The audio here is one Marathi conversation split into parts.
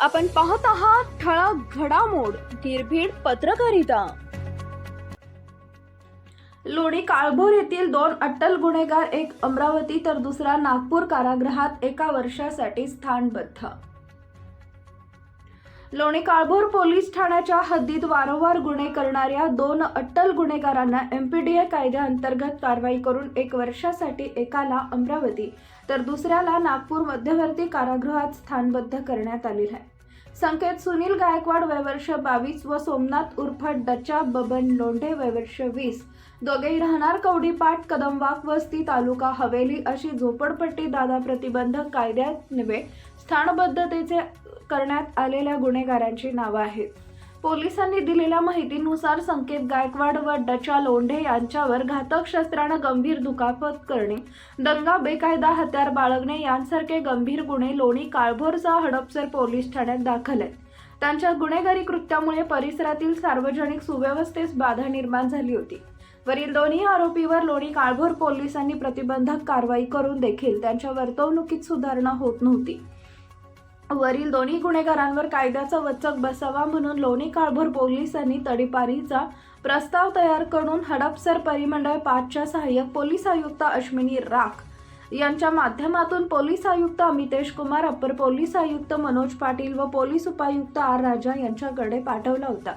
आपण पाहत आहात ठळक घडामोड निर्भीड पत्रकारिता. लोणी काळभोर येथील दोन अट्टल गुन्हेगार एक अमरावती तर दुसरा नागपूर कारागृहात एका वर्षासाठी स्थानबद्ध. लोणी काळभोर पोलीस ठाण्याच्या हद्दीत वारंवार गुन्हे करणाऱ्या दोन अट्टल गुन्हेगारांना एमपीडीए कायद्याअंतर्गत कारवाई करून एक वर्षासाठी एकाला अमरावती तर दुसऱ्याला नागपूर मध्यवर्ती कारागृहात स्थानबद्ध करण्यात आलेलं आहे. संकेत सुनील गायकवाड वयवर्ष बावीस व सोमनाथ उर्फ डचा बबन लोंढे वयवर्ष वीस. दोघेही राहणार कवडीपाट कदमवाक वस्ती तालुका हवेली अशी झोपडपट्टी दादा प्रतिबंधक कायद्यान्वये स्थानबद्धतेचे करण्यात आलेल्या गुन्हेगारांची नावं आहेत. पोलिसांनी दिलेल्या माहितीनुसार संकेत गायकवाड व डचा लोंढे यांच्यावर घातक शस्त्रानं गंभीर दुखापत करणे दंगा बेकायदा हत्यार बाळगणे यांसारखे गंभीर गुन्हे लोणी काळभोरचा हडपसर पोलीस ठाण्यात दाखल आहेत. त्यांच्या गुन्हेगारी कृत्यामुळे परिसरातील सार्वजनिक सुव्यवस्थेस बाधा निर्माण झाली होती. वरील दोन्ही आरोपीवर लोणी काळभोर पोलिसांनी प्रतिबंधक कारवाई करून देखील त्यांच्या वर्तवणुकीत सुधारणा होत नव्हती. वरील दोन्ही गुन्हेगारांवर कायद्याचा वचक बसावा म्हणून लोणी काळभोर पोलिसांनी तडीपारीचा प्रस्ताव तयार करून हडपसर परिमंडळ पाचच्या सहाय्यक पोलीस आयुक्त अश्विनी राख यांच्या माध्यमातून पोलीस आयुक्त अमितेश कुमार अप्पर पोलीस आयुक्त मनोज पाटील व पोलीस उपायुक्त आर राजा यांच्याकडे पाठवला होता.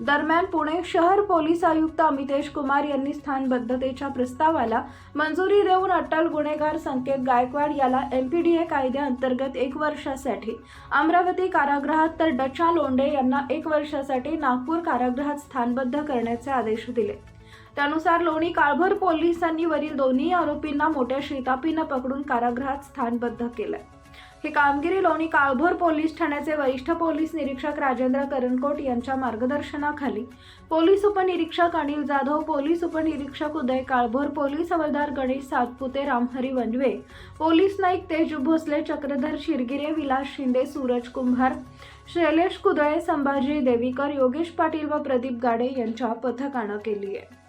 दरम्यान पुणे शहर पोलीस आयुक्त अमितेश कुमार यांनी स्थानबद्धतेच्या प्रस्तावाला मंजुरी देऊन अटल गुन्हेगार संकेत गायकवाड याला एम पी डी ए कायद्याअंतर्गत एक वर्षासाठी अमरावती कारागृहात तर डचा लोंडे यांना एक वर्षासाठी नागपूर कारागृहात स्थानबद्ध करण्याचे आदेश दिले. त्यानुसार लोणी काळभर पोलिसांनी वरील दोन्ही आरोपींना मोठ्या शितापीनं पकडून कारागृहात स्थानबद्ध केलंय. ही कामगिरी लोणी काळभोर पोलीस ठाण्याचे वरिष्ठ पोलीस निरीक्षक राजेंद्र करणकोट यांच्या मार्गदर्शनाखाली. पोलीस उपनिरीक्षक अनिल जाधव पोलीस उपनिरीक्षक उदय काळभोर पोलीस हवालदार गणेश सातपुते रामहरी वनवे पोलीस नाईक तेज भोसले चक्रधर शिरगिरे विलास शिंदे सूरज कुंभार शैलेश कुदळे संभाजी देवीकर योगेश पाटील व प्रदीप गाडे यांच्या पथकानं केली आहे.